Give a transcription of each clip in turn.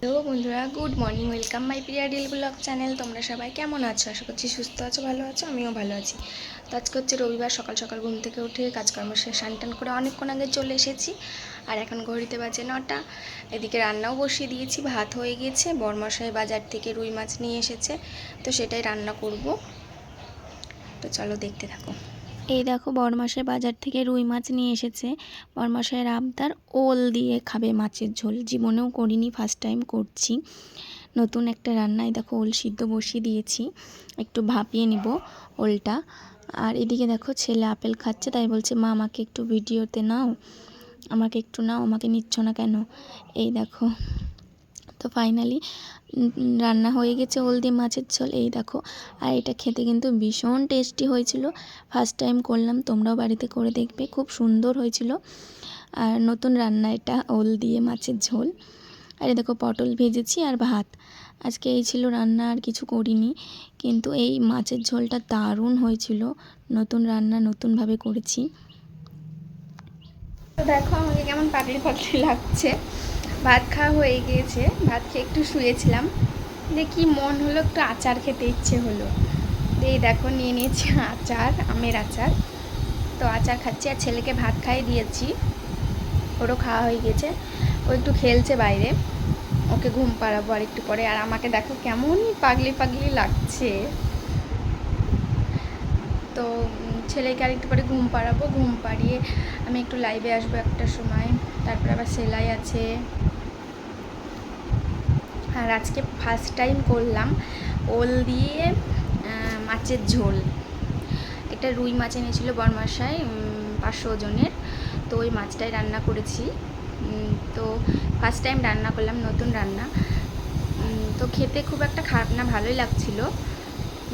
Hello বন্ধুরা, good morning, welcome my Priya deal blog channel. তোমরা সবাই কেমন আছো? আশা করছি সুস্থ আছো, ভালো আছো, আমিও ভালো আছি। তো আজকে হচ্ছে রবিবার, সকাল সকাল ঘুম থেকে উঠে কাজকর্ম শেষ টান করে অনেকক্ষণ আগে চলে এসেছি। আর এখন ঘড়িতে বাজে নটা, এদিকে রান্নাও বসিয়ে দিয়েছি, ভাত হয়ে গিয়েছে, বরমশাই বাজার থেকে রুই মাছ নিয়ে এসেছে, তো সেটাই রান্না করব। তো চলো দেখতে থাকো। এই দেখো বরমাসের বাজার থেকে রুই মাছ নিয়ে এসেছে। বরমাসের আবদার ওল দিয়ে খাবে মাছের ঝোল। জীবনেও করিনি ফার্স্ট টাইম করছি। নতুন একটা রান্নায় দেখো ওল সিদ্ধ বসিয়ে দিয়েছি। একটু ভাপিয়ে নিব ওলটা। আর এদিকে দেখো ছেলে আপেল খাচ্ছে, তাই বলছে, মা, আমাকে একটু ভিডিওতে নাও। আমাকে একটু নাও, আমাকে নিচ্ছ না কেন? এই দেখো তো ফাইনালি রান্না হয়ে গেছে হলদি মাছের ঝোল। এই দেখো, আর এটা খেতে কিন্তু ভীষণ টেস্টি হয়েছিল। ফার্স্ট টাইম করলাম, তোমরাও বাড়িতে করে দেখবে, খুব সুন্দর হয়েছিল। আর নতুন রান্না এটা ওল দিয়ে মাছের ঝোল। আর দেখো, পটল ভেজেছি আর ভাত। আজকে এই ছিল রান্না, আর কিছু করিনি। কিন্তু এই মাছের ঝোলটা দারুণ হয়েছিল। নতুন রান্না, নতুনভাবে করেছি। তো দেখো, আমাকে কেমন পাতলি পাতলি লাগছে। ভাত খাওয়া হয়ে গিয়েছে, ভাত খেয়ে একটু শুয়েছিলাম। দেখি মন হলো, একটু আচার খেতে ইচ্ছে হলো। এই দেখো, নিয়ে নিয়েছি আচার, আমের আচার। তো আচার খাচ্ছি আর ছেলেকে ভাত খাইয়ে দিয়েছি। ওরও খাওয়া হয়ে গেছে ও একটু খেলছে বাইরে। ওকে ঘুম পাড়াবো আর একটু পরে। আর আমাকে দেখো কেমন পাগলি পাগলি লাগছে। তো ছেলেকে আর একটু পরে ঘুম পাড়াবো। ঘুম পাড়িয়ে আমি একটু লাইভে আসব একটা সময়। তারপরে আবার সেলাই আছে। আর আজকে ফার্স্ট টাইম করলাম ওল দিয়ে মাছের ঝোল। একটা রুই মাছ এনেছিল বরমাসায় পাঁচশো ওজনের। তো ওই মাছটাই রান্না করেছি। তো ফার্স্ট টাইম রান্না করলাম, নতুন রান্না। তো খেতে খুব একটা খারাপ না, ভালোই লাগছিল।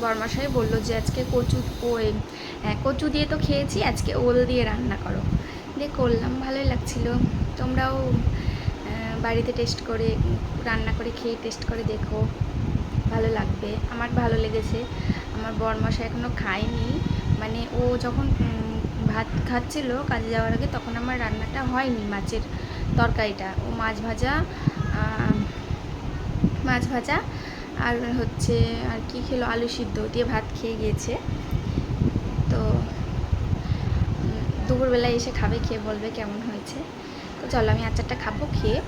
বরমাসাই বলল যে, আজকে কচু ওই হ্যাঁ কচু দিয়ে তো খেয়েছি, আজকে ওল দিয়ে রান্না করো। দিয়ে করলাম, ভালোই লাগছিল। তোমরাও বাড়িতে টেস্ট করে, রান্না করে খেয়ে টেস্ট করে দেখো, ভালো লাগবে। আমার ভালো লেগেছে। আমার বরমশা এখনও খায়নি। মানে ও যখন ভাত খাচ্ছিল কাজে যাওয়ার আগে তখন আমার রান্নাটা হয়নি মাছের তরকারিটা। ও মাছ ভাজা মাছ ভাজা আর হচ্ছে, আর কি খেলো? আলু সিদ্ধ দিয়ে ভাত খেয়ে গিয়েছে। তো দুপুরবেলায় এসে খাবে, খেয়ে বলবে কেমন হয়েছে। তো চলো, আমি আচারটা খাব, খেয়ে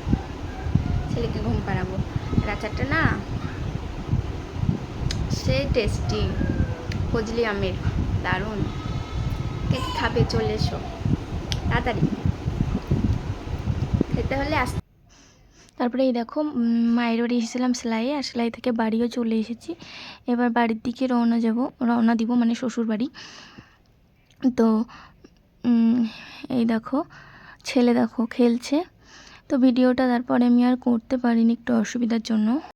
ছেলেকে ঘুম পাড়াবো। আর না, সে টেস্টি ফজলি আমের, দারুণ। কে খাবে চলে এসো। তাড়াতাড়ি। খেতে হলে আস তারপরে এই দেখো মায়ের বাড়ি এসেছিলাম সেলাইয়ে, আর সেলাই থেকে বাড়িও চলে এসেছি। এবার বাড়ির দিকে রওনা যাব, রওনা দিব মানে শ্বশুর বাড়ি তো এই দেখো, ছেলে দেখো, খেলছে। তো ভিডিওটা তারপরে আমি আর করতে পারিনি একটু অসুবিধার জন্য।